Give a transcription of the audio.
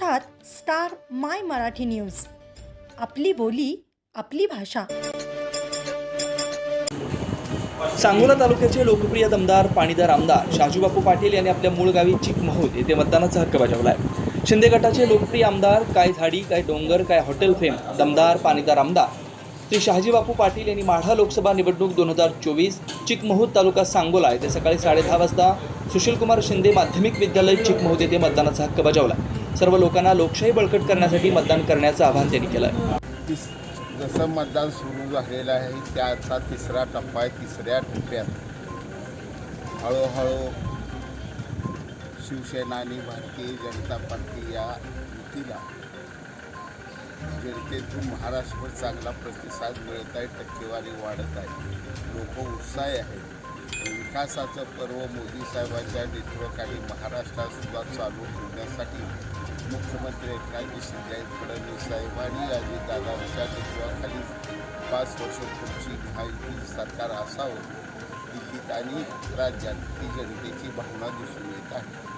अर्थात स्टार माय मराठी न्यूज. आपली बोली आपली भाषा. सांगोला तालुक्याचे लोकप्रिय दमदार पाणीदार आमदार शाजूबापू पाटील यांनी आपल्या मूळ गावी चिकमहूद येथे मतदानाचा हक्क बजावला आहे शिंदे गटाचे लोकप्रिय आमदार काय झाडी काय डोंगर काय हॉटेल फेम दमदार पाणीदार आमदार. श्री शहाजीबापू पाटील यांनी माढा लोकसभा निवडणूक दोन हजार चोवीस चिकमहूद तालुका सांगोला येथे सकाळी साडेदहा वाजता सुशीलकुमार शिंदे माध्यमिक विद्यालय चिकमहूद येथे मतदानाचा हक्क बजावला. सर्व लोकांना लोकशाही बळकट करण्यासाठी मतदान करण्याचं आवाहन त्यांनी केलं. आहे जसं मतदान सुरू झालेलं आहे त्याचा तिसरा टप्पा आहे तिसऱ्या टप्प्यात हळूहळू शिवसेना आणि भारतीय जनता पार्टी या युतीला जनतेतून महाराष्ट्रभर चांगला प्रतिसाद मिळत आहे टक्केवारी वाढत आहे. लोक उत्साही आहेत. विकासाचं पर्व मोदी साहेबांच्या नेतृत्वाखाली महाराष्ट्रात सुद्धा चालू ठेवण्यासाठी मुख्यमंत्री एकनाथजी शिंदे फडणवीस साहेब आणि अजितदादांच्या नेतृत्वाखाली पाच वर्ष पुढची महायुती सरकार असावं दिल्लीत आणि राज्यात ही जनतेची भावना दिसून येत आहे.